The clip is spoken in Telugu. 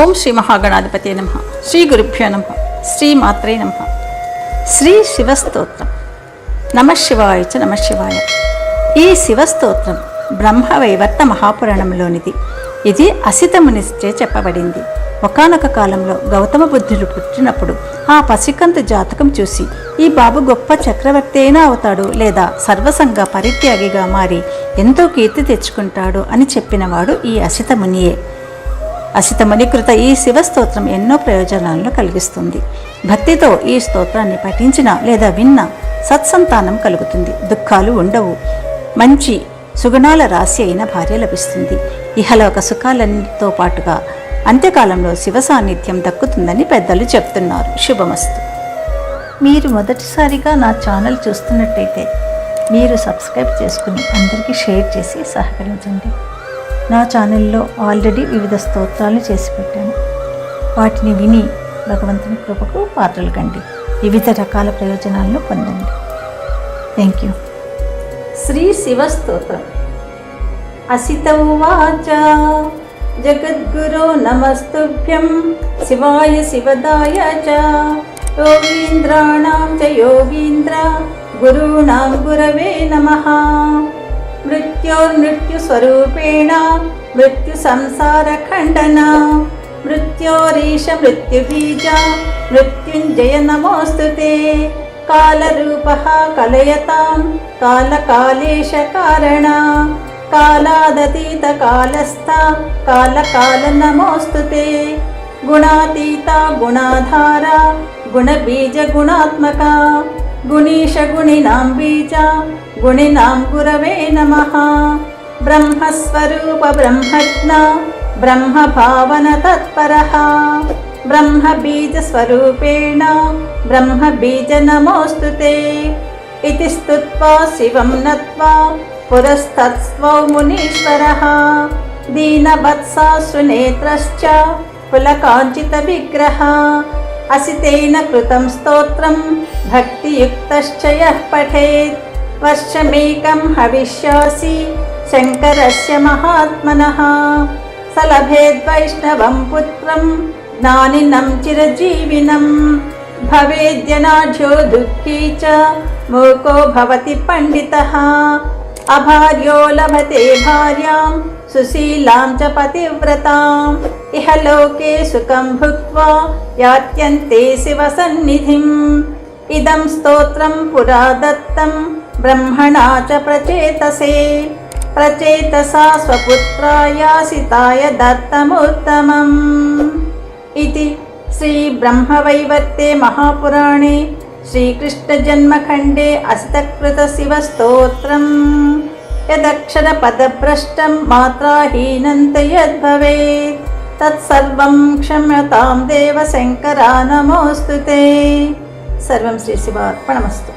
ఓం శ్రీ మహాగణాధిపతి నమ. శ్రీ గురుభ్యో నమ. శ్రీ మాత్రే నమ. శ్రీ శివస్తోత్రం. నమ శివాయ చ నమ శివాయ. ఈ శివస్తోత్రం బ్రహ్మవైవర్త మహాపురాణంలోనిది. ఇది అసితమునిచే చెప్పబడింది. ఒకానొక కాలంలో గౌతమ బుద్ధుడు పుట్టినప్పుడు ఆ పసికంతు జాతకం చూసి ఈ బాబు గొప్ప చక్రవర్తి అయినా అవుతాడు లేదా సర్వసంగ పరిత్యాగిగా మారి ఎంతో కీర్తి తెచ్చుకుంటాడు అని చెప్పినవాడు ఈ అసితమునియే. అసితమణికృత ఈ శివస్తోత్రం ఎన్నో ప్రయోజనాలను కలిగిస్తుంది. భక్తితో ఈ స్తోత్రాన్ని పఠించిన లేదా విన్న సత్సంతానం కలుగుతుంది. దుఃఖాలు ఉండవు. మంచి సుగుణాల రాశి అయిన భార్య లభిస్తుంది. ఇహలోక సుఖాలన్నిటితో పాటుగా అంత్యకాలంలో శివ సాన్నిధ్యం దక్కుతుందని పెద్దలు చెప్తున్నారు. శుభమస్తు. మీరు మొదటిసారిగా నా ఛానల్ చూస్తున్నట్టయితే మీరు సబ్స్క్రైబ్ చేసుకుని అందరికీ షేర్ చేసి సహకరించండి. నా ఛానల్లో ఆల్రెడీ వివిధ స్తోత్రాలు చేసి పెట్టాను. వాటిని విని భగవంతుని కృపకు పాత్రలు కండి. వివిధ రకాల ప్రయోజనాలను పొందండి. థ్యాంక్ యూ శ్రీ శివస్తోత్రం స్తోత్రం. జగద్గురో నమస్తుభ్యం. శివాయ శివదాయ చ. యోగీంద్రాణం చ యోగీంద్ర. గురూణాం గురవే నమః. मृत्योर्मृत्युस्वरूपेण मृत्युसंसारखण्डना मृत्योरीश मृत्युबीजा मृत्युञ्जय नमोऽस्तु ते। कालरूपः कलयतां कालकालेश कारणा कालादतीतकालस्था कालकाल नमोऽस्तु ते। गुणातीता गुणाधारा गुणबीजगुणात्मका गुणीशगुणिनां बीजा गुणिनां गुरवे नमः ब्रह्मस्वरूपब्रह्मज्ञा ब्रह्मभावनतत्परः ब्रह्मबीजस्वरूपेण ब्रह्मबीज नमोऽस्तु ते इति स्तुत्वा शिवं नत्वा पुरस्तत्स्वौ मुनीश्वरः दीनवत्सा सुनेत्रश्च पुलकाञ्चितविग्रहः असितेन कृतं स्तोत्रं भक्तियुक्तश्च यः पठेत् वर्षमेकं हविष्यासि शङ्करस्य महात्मनः स लभेद्वैष्णवं पुत्रं ज्ञानिनं चिरजीविनं भवेद्यनाढ्यो दुःखी च मूको भवति पण्डितः अभार्यो लभते भार्यां सुशीलां च पतिव्रताम् इह लोके सुखं भुक्त्वा यात्यन्ते शिवसन्निधिम् इदं स्तोत्रं पुरा दत्तं ब्रह्मणा च प्रचेतसे प्रचेतसा स्वपुत्रायासिताय दत्तमुत्तमम् इति श्रीब्रह्मवैवर्ते महापुराणे श्रीकृष्णजन्मखण्डे असितकृतशिवस्तोत्रम् यदक्षरपदभ्रष्टं मात्राहीनं तु यद्भवेत् तत्सर्वं क्षम्यतां देव शङ्करा नमोऽस्तु ते सर्वं श्रीशिवार्पणमस्तु